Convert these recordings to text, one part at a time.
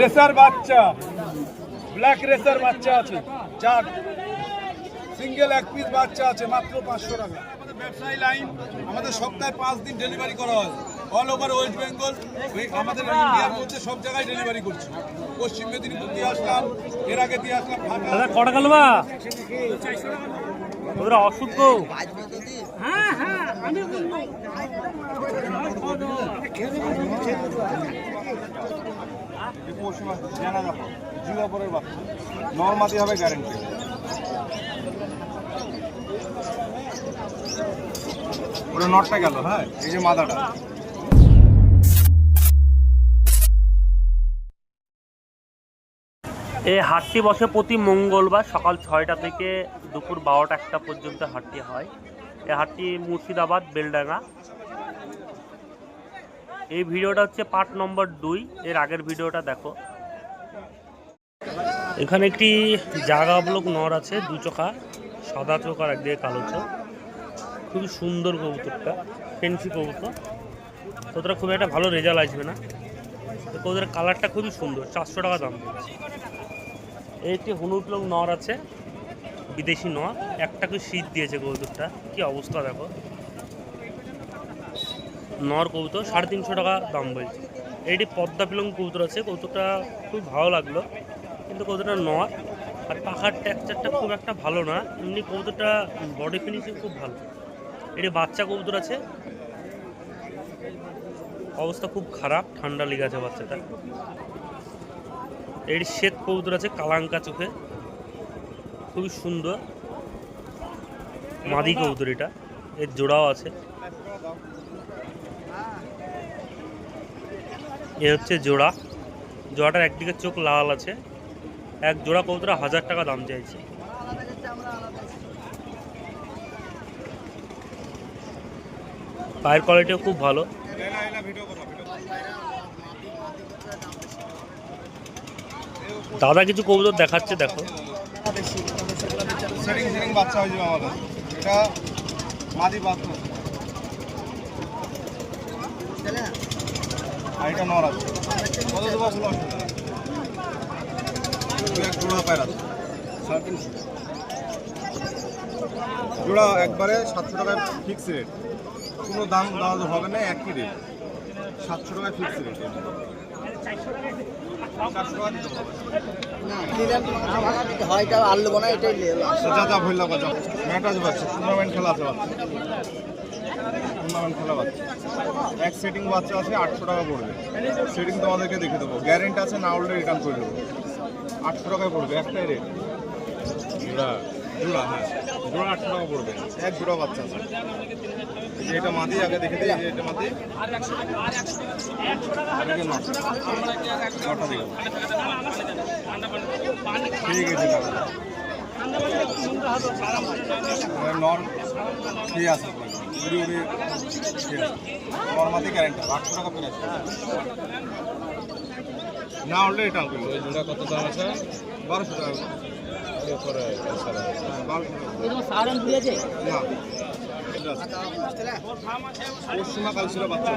Racer বাচ্চা। Black racer বাচ্চা আছে। চার সিঙ্গেল এক পিস বাচ্চা আছে মাত্র পাঁচশো টাকা। আমাদের ব্যবসায়ী লাইন আমাদের সপ্তাহে পাঁচ দিন ডেলিভারি করা হয়। অল ওভার ওয়েস্ট বেঙ্গল আমাদের ইন্ডিয়ার মধ্যে সব জায়গায় ডেলিভারি করছি। পশ্চিম মেদিনীপুর দিয়ে আসলাম এর আগে দিয়ে আসলাম দাদা কটা কালবা ওরা অসুখ এই এই হাটটি বসে প্রতি মঙ্গলবার সকাল ছয়টা থেকে দুপুর বারোটা একটা পর্যন্ত হাটটি হয়। এই হাটটি মুর্শিদাবাদ, বেলডাঙ্গা। এই ভিডিওটা হচ্ছে পার্ট নম্বর দুই, এর আগের ভিডিওটা দেখো। এখানে একটি জাগা ব্লক নর আছে, দু চোখা, সাদা চোখ আর একদিকে কালো চোখ। খুবই সুন্দর কবুতরটা, ফেন্সি কবুতর। কবুতরটা খুব একটা ভালো রেজাল্ট আসবে না। কবুতরের কালারটা খুবই সুন্দর, চারশো টাকা দাম পড়ছে এই একটি হলুদ লোক নর আছে, বিদেশি নর। একটা করে শীত দিয়েছে কবুতরটা। কি অবস্থা দেখো। নর কবুতর, সাড়ে তিনশো টাকা দাম বলছে। এইটি পদ্মা পিলং কবুতর আছে কৌতুকটা খুব ভালো লাগল। কিন্তু কবুতরটা নর, আর পাখার টেক্সচারটা খুব একটা ভালো না, এমনি কবুতরটা বডি ফিনিশিং খুব ভালো। এটি বাচ্চা কবুতর আছে। অবস্থা খুব খারাপ, ঠান্ডা লেগে আছে বাচ্চাটা। এর শ্বেত কবুতর আছে, কালাঙ্কা চোখে। খুবই সুন্দর। মাদি কবুতর এটা। এর জোড়াও আছে। এ হচ্ছে জোড়া। জোড়াটার একদিকে চোখ লাল আছে, এক জোড়া কবুতর হাজার টাকা দাম চাইছে। পায়ের কোয়ালিটিও খুব ভালো। দাদা কিছু কবুতর দেখাচ্ছে, দেখো। বাচ্চা আমাদের। এটা মাদি বাচ্চা আর এটা নর আছে কত দেবো আসলে? জোড়া পায়ের আছে সাড়ে তিনশো। জোড়া একবারে সাতশো টাকায় ফিক্স রেট কোনো দাম হবে না একই রেট সাতশো টাকায় ফিক্স রেট হবে। আনলো না এটাই আছে বাচ্চা। টুর্নামেন্ট খেলা আছে বাচ্চা। টুর্নামেন্ট খেলা বাচ্চা। এক সেটিং বাচ্চা আছে, আটশো টাকা পড়বে। সেটিং তোমাদেরকে দেখে দেবো। গ্যারেন্টি আছে, না উল্টে রিটার্ন করে দেবো। আটশো টাকায় পড়বে, একটাই রেট জোড়া জোড়া হ্যাঁ। জোড়া আটশো টাকা পড়বে। এক জোড়া বাচ্চা আছে। যে এটা মাদি, আগে দেখে দিই এটা মাদি। ঠিক আছে নর ঠিক আছে? আটশো টাকা না হলে এটা করব ওই জোড়া কত দাম আছে? বারোশো টাকা। হ্যাঁ। পশ্চিমা কাল ছিল বাচ্চা।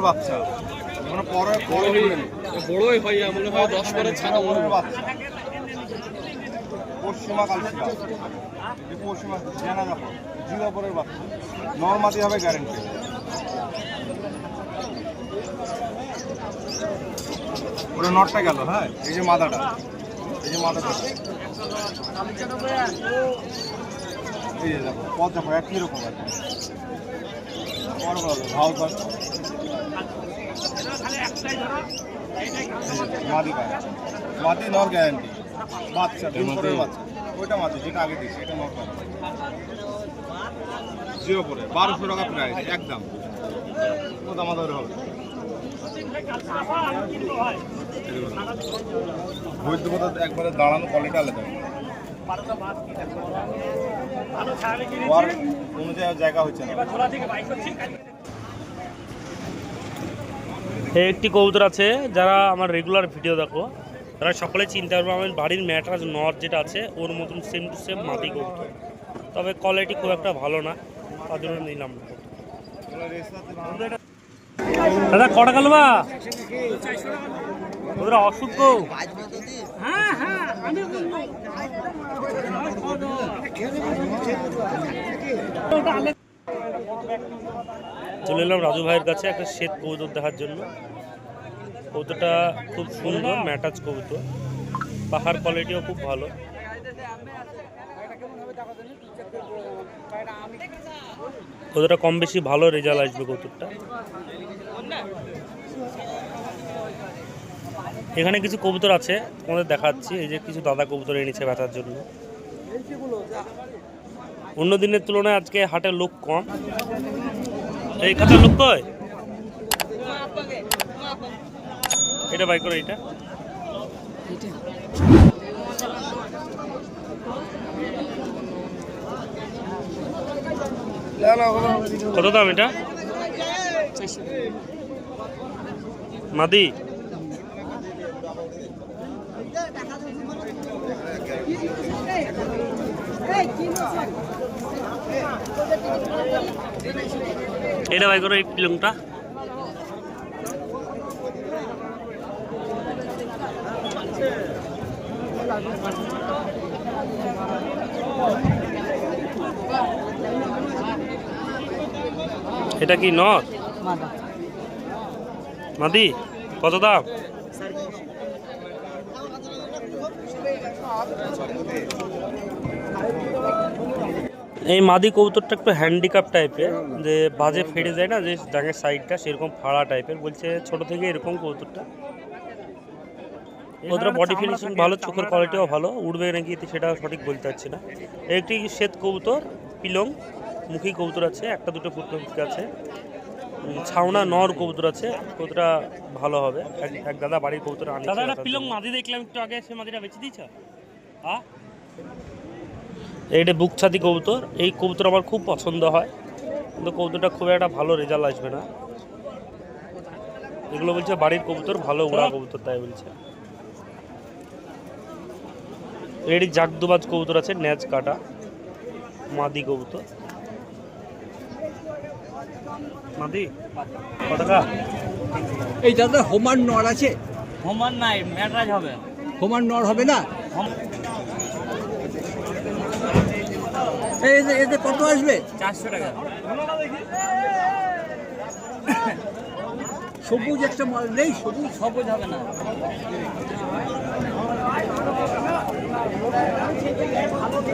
বাচ্চা। মানে পরে বড় হয়ে বড়ই হয় মনে হয় দশ পরে ছাড়া পরের বাচ্চা। পশ্চিমা এই পশ্চিমা জানা যাব জিরো পরের বাচ্চা। নর্মাদি হবে গ্যারেন্টি ওটা নটটা গেল হ্যাঁ? এই যে মাদাটা এই যে মাদাটা এই যে দেখো, পথ দেখো, একই রকম আছে। বড় বড় ভাও কর মাদি পায় নর গ্যারান্টি বাচ্চা ডিম করে বাচ্চা। ওইটা মাদি যেটা আগে দিয়েছি এটা নর পায় জিরো করে বারোশো টাকা প্রাইস একদম। হবে। একবারে দাঁড়ানো কোয়ালিটি আলাদা। কোনো জায়গা হচ্ছে না। এই একটি কবুতর আছে যারা আমার রেগুলার ভিডিও দেখো। তারা সকলে চিন্তা করবে আমার বাড়ির ম্যাটরাজ নর যেটা আছে ওর মতন সেম টু সেম মাটি কবুতর তবে কোয়ালিটি খুব একটা ভালো না তার জন্য নিলাম। দাদা কটা গেল বা? ওদের অসুখ গো চলে এলাম রাজু ভাইয়ের কাছে একটা শ্বেত কবুতর দেখার জন্য। কবুতরটা খুব সুন্দর ম্যাটাচ কবুতর। পাখার কোয়ালিটিও খুব ভালো। কবুতরটা কম বেশি ভালো রেজাল্ট আসবে কবুতরটা। এখানে কিছু কবুতর আছে, তোমাদের দেখাচ্ছি। এই যে কিছু দাদা কবুতর এনেছে বেচার জন্য। অন্য দিনের তুলনায় আজকে হাটে লোক কম। এই খাতার লোক কয় এটা বাই করো এটা কত দাম এটা? মাদি? এটা বাই করো এই পিলংটা। এটা কি নর মাদি। কত দাম? এই মাদি কবুতরটা একটু হ্যান্ডিক্যাপ টাইপের যে বাজে ফেটে যায় না যে ডাঙের সাইডটা সেরকম ফাড়া টাইপের বলছে ছোট থেকে এরকম কবুতরটা। কবুতরের বডি ফিনিশিং ভালো চোখের কোয়ালিটিও ভালো। উঠবে নাকি সেটা সঠিক বলতে পারছি না। একটি শ্বেত কবুতর পিলং মুখী কবুতর আছে একটা দুটো ফুটপথ আছে। ছাউনা নর কবুতর আছে কবুতরটা ভালো হবে। এক দাদা বাড়ির কবুতর আনি দাদা একটা পিলং মাদি দেখলাম একটু আগে সে মাদিটা বেঁচে দিয়েছ? আ? এইটা বুকছাতি কবুতর। এই কবুতর আমার খুব পছন্দ হয়। কিন্তু কবুতরটা খুব একটা ভালো রেজাল্ট আসবে না। এগুলো বলছে বাড়ির কবুতর ভালো উড়া কবুতর তাই বলছে। এটি জাগদুবাজ কবুতর আছে ন্যাচ কাটা মাদি কবুতর। মাদি কত এই দাদা হোমার নর আছে? হোমান নাই ম্যাটরাজ হবে। হোমার নর হবে না? এতে কত আসবে? চারশো টাকা। সবুজ একটা মাল নেই সবুজ। সবুজ হবে না।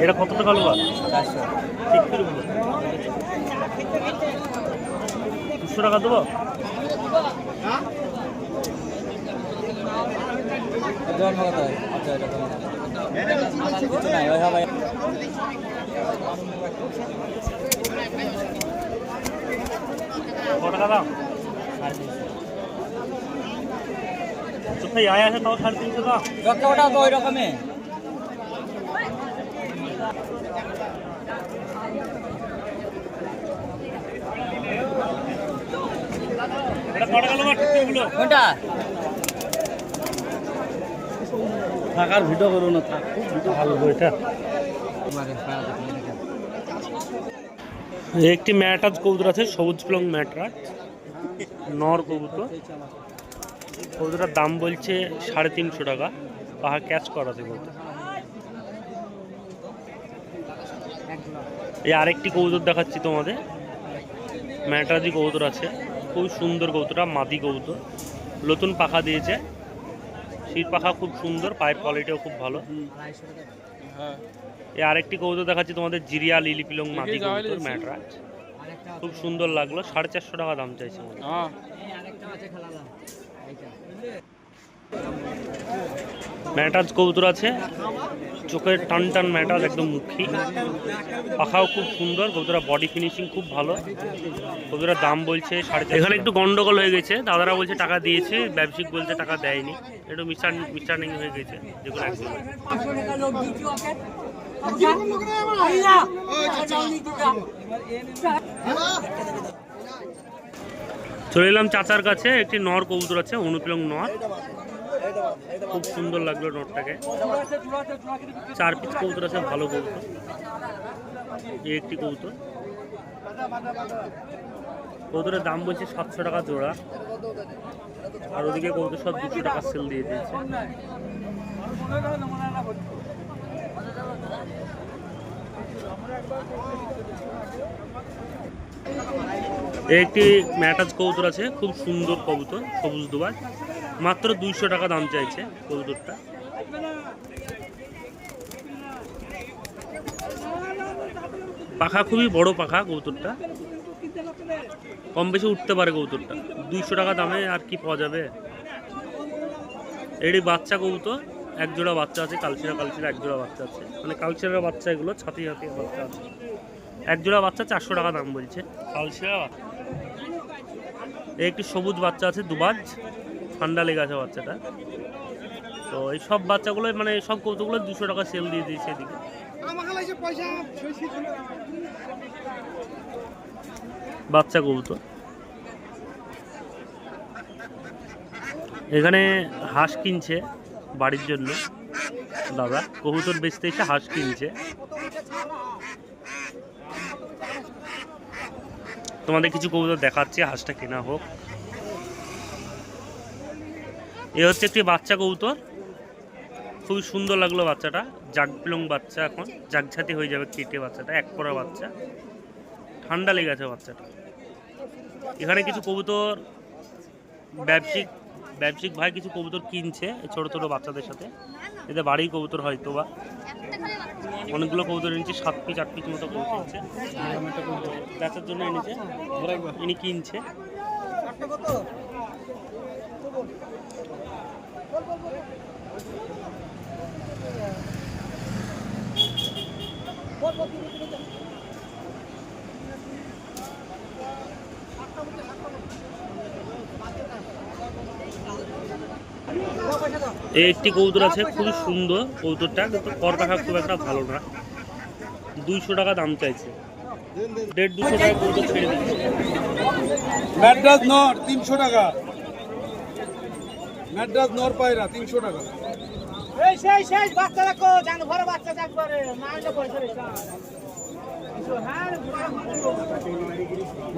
এটা কত টাকা লোক ঠিক করে দুশো টাকা দেবো? ওইভাবে কত টাকা দাম? কোথায় আয় আছে তাও সাড়ে তিনশো দাম? ওটা তো ওই রকমই এটা কত টাকা লোক ঠিক করে বলো কোনটা থাকার ভিডিও করো না থাক খুব ভিডিও ভালো এটা। একটি ম্যাটাজ কবুতর আছে সবুজ প্লং ম্যাটরাজ নর কবুতর। কবুতরটার দাম বলছে সাড়ে তিনশো টাকা পাহা ক্যাচ করাতে কবুতর। এই আরেকটি কবুতর দেখাচ্ছি তোমাদের ম্যাটরাজি কবুতর আছে। খুব সুন্দর কৌতুটা মাদি কৌতু নতুন পাখা দিয়েছে। শীত পাখা খুব সুন্দর পাইপ কোয়ালিটিও খুব ভালো। এই আরেকটি কবুতর দেখাচ্ছি তোমাদের জিরিয়া লিলি পিলং মাটি কবুতর ম্যাটরাজ। খুব সুন্দর লাগল সাড়ে চারশো টাকা দাম চাইছে মনে হয়। হ্যাঁ। ম্যাটাজ কবুতর আছে। চোখের টান টান ম্যাটাজ একদম মুখী। পাখাও খুব সুন্দর কবুতরা বডি ফিনিশিং খুব ভালো। কবুতরার দাম বলছে সাড়ে এখানে একটু গন্ডগোল হয়ে গেছে দাদারা বলছে টাকা দিয়েছে ব্যবসায়িক বলছে টাকা দেয়নি। একটু মিস্টার মিস্টারনিং হয়ে গেছে যেগুলো একদম চলে এলাম চাচার কাছে একটি নর কবুতর আছে অনুপিলং নর। খুব সুন্দর লাগল নটটাকে। চার পিস কবুতর আছে, ভালো কবুতর। এই একটি কবুতর। কবুতরের দাম বলছে সাতশো টাকা জোড়া। আর ওদিকে কবুতর সব দুশো টাকা সেল দিয়ে দিয়েছে। একটি ম্যাটাজ কবুতর আছে, খুব সুন্দর কবুতর, সবুজ দুবার। মাত্র দুইশো টাকা দাম চাইছে কবুতরটা পাখা খুবই বড় পাখা কবুতরটা কম বেশি উঠতে পারে কবুতরটা দুইশো টাকা দামে আর কি পাওয়া যাবে? এটি বাচ্চা কবুতর এক জোড়া বাচ্চা আছে কালচিরা কালচিরা এক জোড়া বাচ্চা আছে। মানে কালচিরার বাচ্চা এগুলো, ছাতি ছাতি বাচ্চা আছে। এক জোড়া বাচ্চা চারশো টাকা দাম বলছে। কালচিরা একটি সবুজ বাচ্চা আছে, দুবাজ। ঠান্ডা লেগে আছে বাচ্চাটা। তো এই সব বাচ্চাগুলো মানে সব কৌতুকগুলো দুশো টাকা সেল দিয়ে দিয়েছে এদিকে বাচ্চা কবুতর। এখানে হাঁস কিনছে বাড়ির জন্য। দাদা কবুতর বেচতে এসে হাঁস কিনছে। তোমাদের কিছু কবুতর দেখাচ্ছে হাঁসটা কেনা হোক। এ হচ্ছে একটি বাচ্চা কবুতর। খুবই সুন্দর লাগল বাচ্চাটা। জাগপিলং বাচ্চা এখন। জাগছাতি হয়ে যাবে কেটে বাচ্চাটা এক পরা বাচ্চা। ঠান্ডা লেগে আছে বাচ্চাটা। এখানে কিছু কবুতর ব্যবসায়িক ব্যবসায়িক ভাই কিছু কবুতর কিনছে ছোট ছোট বাচ্চাদের সাথে। এদের বাড়ির কবুতর হয়তো বা। অনেকগুলো কবুতর এনেছে সাত পিস আট পিস মতো কবুতর আছে বেচার জন্য এনেছে। ইনি কিনছে। একটি কবুতর আছে খুবই সুন্দর কবুতরটা কিন্তু কর রাখা খুব একটা ভালো না। দুইশো টাকা দাম চাইছে। দেড় দুশো টাকা কবুতর ছেড়ে দিচ্ছে। ম্যাড্রাস নর তিনশো টাকা। ম্যাড্রাস নর পায়রা তিনশো টাকা। পয়সা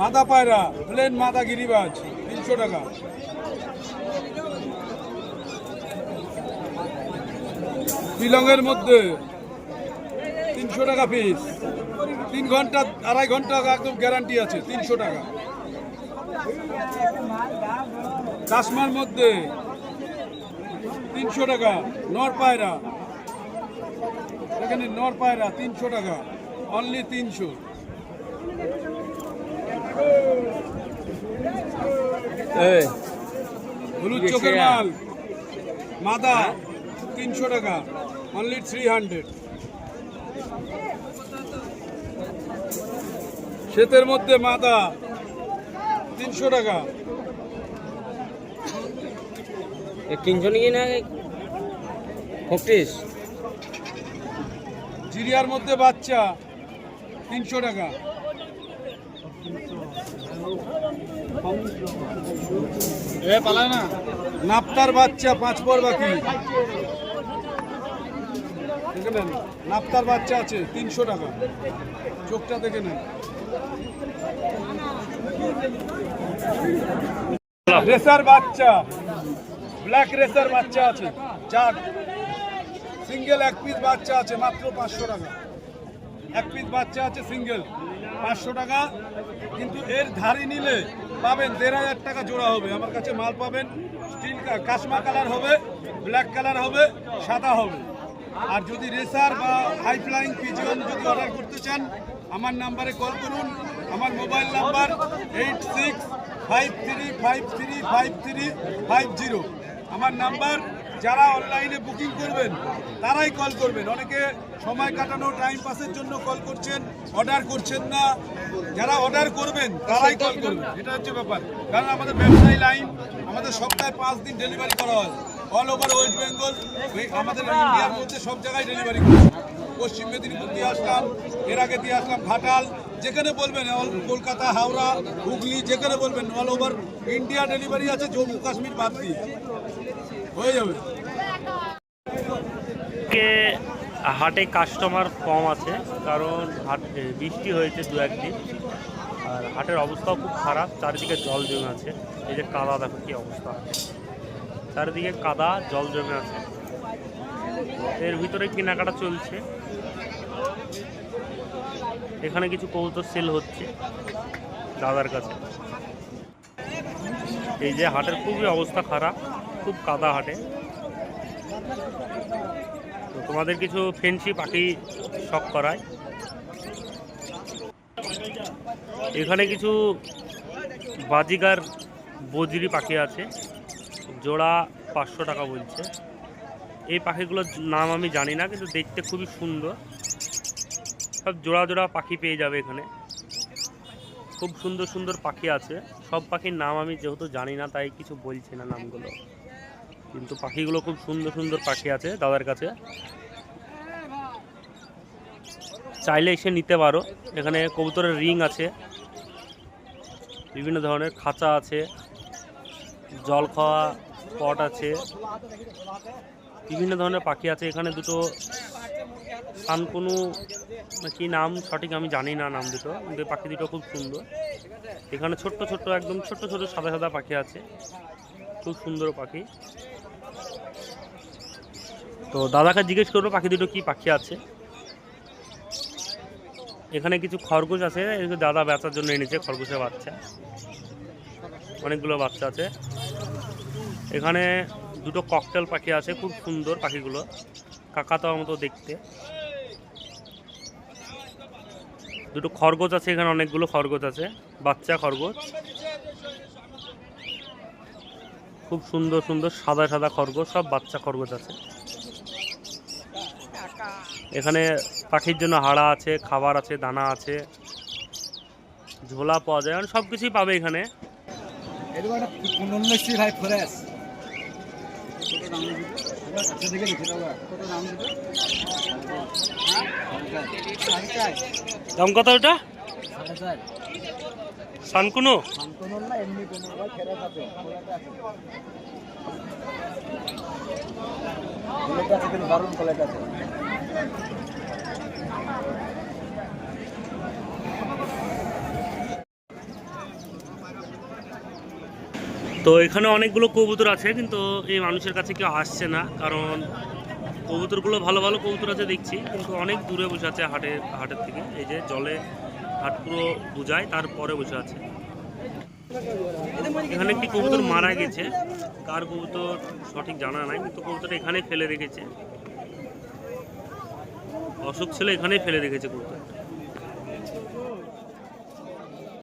মাদা পায়রা প্লেন মাদা গিরিবাজ তিনশো টাকা। শিলংয়ের মধ্যে তিনশো টাকা পিস তিন ঘণ্টা আড়াই ঘণ্টা একদম গ্যারান্টি আছে তিনশো টাকা। চাশমার মধ্যে তিনশো টাকা নর পায়রা। এখানে নর পায়রা তিনশো টাকা অনলি তিনশো। হলুদ চোখের মাল মাদা তিনশো টাকা। অনলি থ্রি হান্ড্রেড শীতের মধ্যে মাদা তিনশো টাকা। কিনছো নাকি না? ফকটিস জিরিয়ার মধ্যে বাচ্চা তিনশো টাকা। এ পালায় না। নাপ্তার বাচ্চা পাঁচ পর বাকি। দেখে নেন। নাপ্তার বাচ্চা আছে, তিনশো টাকা। চোখটা দেখে নেন। রেসার বাচ্চা, ব্ল্যাক রেসার বাচ্চা আছে, চার। সিঙ্গেল এক পিস বাচ্চা আছে, মাত্র পাঁচশো টাকা। এক পিস বাচ্চা আছে সিঙ্গেল, পাঁচশো টাকা। কিন্তু এর ধারি নিলে পাবেন দেড় হাজার টাকা জোড়া হবে। আমার কাছে মাল পাবেন, স্টিল কাশমা কালার হবে, ব্ল্যাক কালার হবে, সাদা হবে। আর যদি রেসার বা হাই ফ্লাইং পিজিয়ন যদি অর্ডার করতে চান, আমার নাম্বারে কল করুন। আমার mobile number eight six five three five three five three five zero. আমার নাম্বার যারা অনলাইনে বুকিং করবেন, তারাই কল করবেন। অনেকে সময় কাটানো টাইম পাসের জন্য কল করছেন, অর্ডার করছেন না। যারা অর্ডার করবেন, তারাই কল করবেন। এটা হচ্ছে ব্যাপার। কারণ আমাদের ব্যবসায়ী লাইন, আমাদের সপ্তাহে পাঁচ দিন ডেলিভারি করা হয়। অল ওভার ওয়েস্ট বেঙ্গল আমাদের ইন্ডিয়ার মধ্যে সব জায়গায় ডেলিভারি পশ্চিম মেদিনীপুর দিয়ে আসলাম, এর আগে দিয়ে আসলাম ঘাটাল, যেখানে বলবেন কলকাতা, হাওড়া, হুগলি, যেখানে বলবেন অল ওভার ইন্ডিয়া ডেলিভারি আছে, জম্মু, কাশ্মীর বাদ দিয়ে। হয়ে যাবে। হাটে কাস্টমার কম আছে, কারণ হাট বৃষ্টি হয়েছে দু একদিন, আর হাটের অবস্থাও খুব খারাপ, চারিদিকে জল জমে আছে, এই যে কাদা দেখো কি অবস্থা। চারিদিকে কাদা, জল জমে আছে। এর ভিতরে কেনাকাটা চলছে। এখানে কিছু কবুতর সেল হচ্ছে দাদার কাছে। এই যে হাটের খুবই অবস্থা খারাপ, খুব কাদা হাটে। তো তোমাদের কিছু ফেন্সি পাখি শখ করায়। এখানে কিছু বাজিগার বজরি পাখি আছে। জোড়া পাঁচশো টাকা বলছে। এই পাখিগুলোর নাম আমি জানি না, কিন্তু দেখতে খুবই সুন্দর। সব জোড়া জোড়া পাখি পেয়ে যাবে এখানে। খুব সুন্দর সুন্দর পাখি আছে। সব পাখির নাম আমি যেহেতু জানি না, তাই কিছু বলছি না নামগুলো। কিন্তু পাখিগুলো খুব সুন্দর সুন্দর পাখি আছে দাদার কাছে। চাইলে এসে নিতে পারো। এখানে কবুতরের রিং আছে। বিভিন্ন ধরনের খাঁচা আছে। জল খাওয়া পট আছে। বিভিন্ন ধরনের পাখি আছে। এখানে দুটো সানকুনু না কি নাম সঠিক আমি জানি না নাম দুটো, কিন্তু পাখি দুটো খুব সুন্দর। এখানে ছোট্ট ছোট্ট, একদম ছোট্ট ছোট সাদা সাদা পাখি আছে। খুব সুন্দর পাখি। তো দাদাকে জিজ্ঞেস করব পাখি দুটো কি পাখি আছে। এখানে কিছু খরগোশ আছে। দাদা বেচার জন্য এনেছে, খরগোশের বাচ্চা। অনেকগুলো বাচ্চা আছে। এখানে দুটো ককটেল পাখি আছে, খুব সুন্দর পাখিগুলো। কাকাতার মতো দেখতে। দুটো খরগোশ আছে, এখানে অনেকগুলো খরগোশ আছে, বাচ্চা খরগোশ। খুব সুন্দর সুন্দর, সাদা সাদা খরগোশ, সব বাচ্চা খরগোশ আছে। এখানে পাখির জন্য হাড়া আছে, খাবার আছে, দানা আছে, ঝোলা পাওয়া যায় মানে সব কিছুই পাবে এখানে। এরকম দাম দিবে কত ওটা চার সানকুনো? না এমনি কোনো কোয়ালিটি আছে কিন্তু দারুণ কোয়ালিটি আছে। তো এখানে অনেকগুলো কবুতর আছে, কিন্তু এই মানুষের কাছে কেউ আসছে না। কারণ কবুতরগুলো ভালো ভালো কবুতর আছে দেখছি, কিন্তু অনেক দূরে বসে আছে হাটের হাটের থেকে। এই যে জলে হাট পুরো বুঝায় তারপরে বসে আছে। এখানে একটি কবুতর মারা গেছে। কার কবুতর সঠিক জানা নাই, কিন্তু কবুতরটা এখানেই ফেলে রেখেছে। অশোক ছেলে এখানেই ফেলে রেখেছে কবুতরটা।